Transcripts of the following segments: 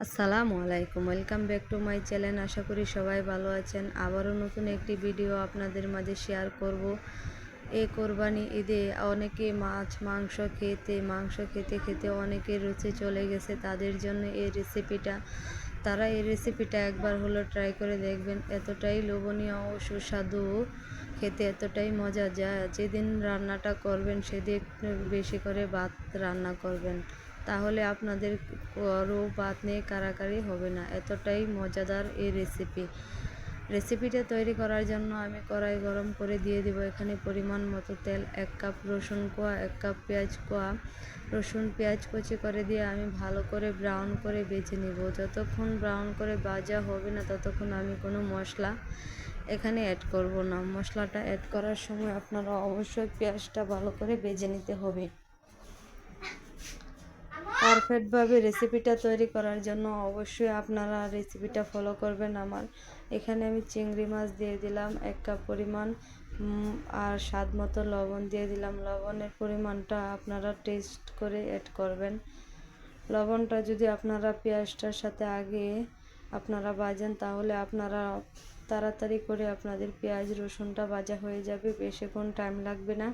আসসালামু আলাইকুম, welcome back to my channel. আশা করি সবাই ভালো আছেন। আবারও নতুন একটি ভিডিও আপনাদের মাঝে শেয়ার করব। এই কোরবানি ঈদে অনেকে মাছ, মাংস খেতে মাংস খেতে খেতে অনেকের রুচি চলে গেছে। তাদের জন্য এই রেসিপিটা তারা এই রেসিপিটা একবার হলো ট্রাই করে দেখবেন। এতটাই লোভনীয় ও সুস্বাদু খেতে, এতটাই মজা। যা যেদিন রান্নাটা করবেন, সেদিন বেশি করে ভাত রান্না করবেন। তাহলে আপনাদের করো ভাত নিয়ে কারাকারি হবে না। এতটাই মজাদার এই রেসিপি রেসিপিটা তৈরি করার জন্য আমি কড়াই গরম করে দিয়ে দিব এখানে পরিমাণ মতো তেল, এক কাপ রসুন কোয়া, এক কাপ পেঁয়াজ কোয়া। রসুন, পেঁয়াজ কুচি করে দিয়ে আমি ভালো করে ব্রাউন করে বেছে নিব। যতক্ষণ ব্রাউন করে ভাজা হবে না ততক্ষণ আমি কোনো মশলা এখানে অ্যাড করব না। মশলাটা অ্যাড করার সময় আপনারা অবশ্যই পেঁয়াজটা ভালো করে বেজে নিতে হবে। পারফেক্টভাবে রেসিপিটা তৈরি করার জন্য অবশ্যই আপনারা রেসিপিটা ফলো করবেন আমার। এখানে আমি চিংড়ি মাছ দিয়ে দিলাম, এক কাপ পরিমাণ আর স্বাদ মতো লবণ দিয়ে দিলাম। লবণের পরিমাণটা আপনারা টেস্ট করে অ্যাড করবেন। লবণটা যদি আপনারা পেঁয়াজটার সাথে আগে আপনারা বাজেন তাহলে আপনারা তাড়াতাড়ি করে আপনাদের পেঁয়াজ, রসুনটা বাজা হয়ে যাবে। বেশিক্ষণ টাইম লাগবে না।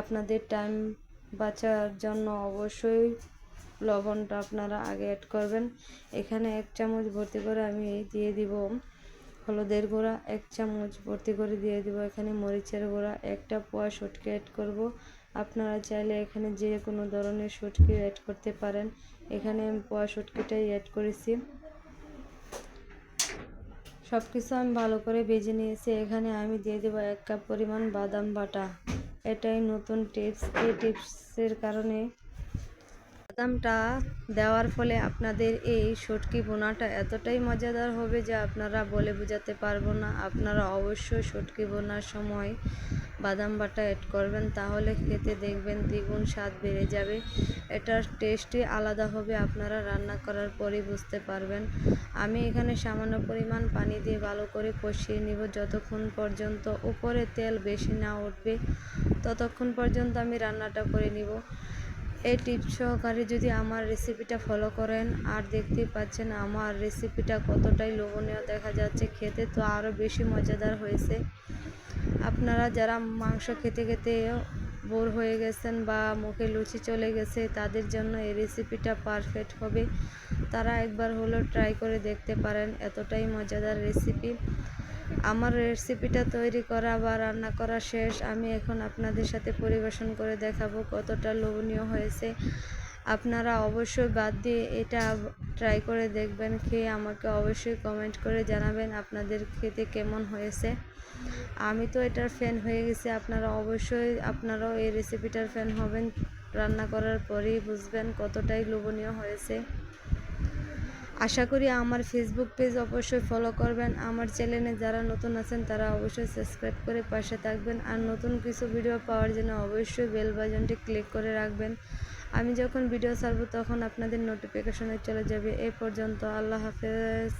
আপনাদের টাইম বাঁচার জন্য অবশ্যই লবণটা আপনারা আগে অ্যাড করবেন। এখানে এক চামচ ভর্তি করে আমি দিয়ে দিব হলুদের গুঁড়া, এক চামচ ভর্তি করে দিয়ে দিব এখানে মরিচের গুঁড়া, একটা পোয়া শুটকি অ্যাড করব। আপনারা চাইলে এখানে যে কোনো ধরনের শুটকি অ্যাড করতে পারেন। এখানে আমি পোয়া শুটকিটাই অ্যাড করেছি। সব কিছু আমি ভালো করে বেজে নিয়েছি। এখানে আমি দিয়ে দেবো এক কাপ পরিমাণ বাদাম বাটা। এটাই নতুন টিপস এই টিপসের কারণে বাদামটা দেওয়ার ফলে আপনাদের এই শুটকি বোনাটা এতটাই মজাদার হবে যে আপনারা বলে বোঝাতে পারব না। আপনারা অবশ্যই শুটকি বোনার সময় বাদাম বাটা অ্যাড করবেন, তাহলে খেতে দেখবেন দ্বিগুণ স্বাদ বেড়ে যাবে। এটার টেস্টই আলাদা হবে, আপনারা রান্না করার পরেই বুঝতে পারবেন। আমি এখানে সামান্য পরিমাণ পানি দিয়ে ভালো করে কষিয়ে নিব। যতক্ষণ পর্যন্ত উপরে তেল বেশি না উঠবে, ততক্ষণ পর্যন্ত আমি রান্নাটা করে নিব। এই টিপস সহকারে যদি আমার রেসিপিটা ফলো করেন আর দেখতেই পাচ্ছেন আমার রেসিপিটা কতটাই লোভনীয় দেখা যাচ্ছে খেতে, তো আরও বেশি মজাদার হয়েছে। আপনারা যারা মাংস খেতে খেতে বোর হয়ে গেছেন বা মুখে লুচি চলে গেছে, তাদের জন্য এই রেসিপিটা পারফেক্ট হবে। তারা একবার হলো ট্রাই করে দেখতে পারেন, এতটাই মজাদার রেসিপি আমার রেসিপিটা তৈরি করা বা রান্না করা শেষ। আমি এখন আপনাদের সাথে পরিবেশন করে দেখাবো কতটা লোভনীয় হয়েছে। আপনারা অবশ্যই বাদ দিয়ে এটা ট্রাই করে দেখবেন, খেয়ে আমাকে অবশ্যই কমেন্ট করে জানাবেন আপনাদের খেতে কেমন হয়েছে। আমি তো এটার ফ্যান হয়ে গেছি, আপনারা অবশ্যই, আপনারাও এই রেসিপিটার ফ্যান হবেন। রান্না করার পরেই বুঝবেন কতটাই লোভনীয় হয়েছে। আশা করি আমার ফেসবুক পেজ অবশ্যই ফলো করবেন। আমার চ্যানেলে যারা নতুন আছেন, তারা অবশ্যই সাবস্ক্রাইব করে পাশে থাকবেন। আর নতুন কিছু ভিডিও পাওয়ার জন্য অবশ্যই বেল বাজনটি ক্লিক করে রাখবেন। আমি যখন ভিডিও ছাড়বো, তখন আপনাদের নোটিফিকেশনে চলে যাবে। এ পর্যন্ত আল্লাহ হাফেজ।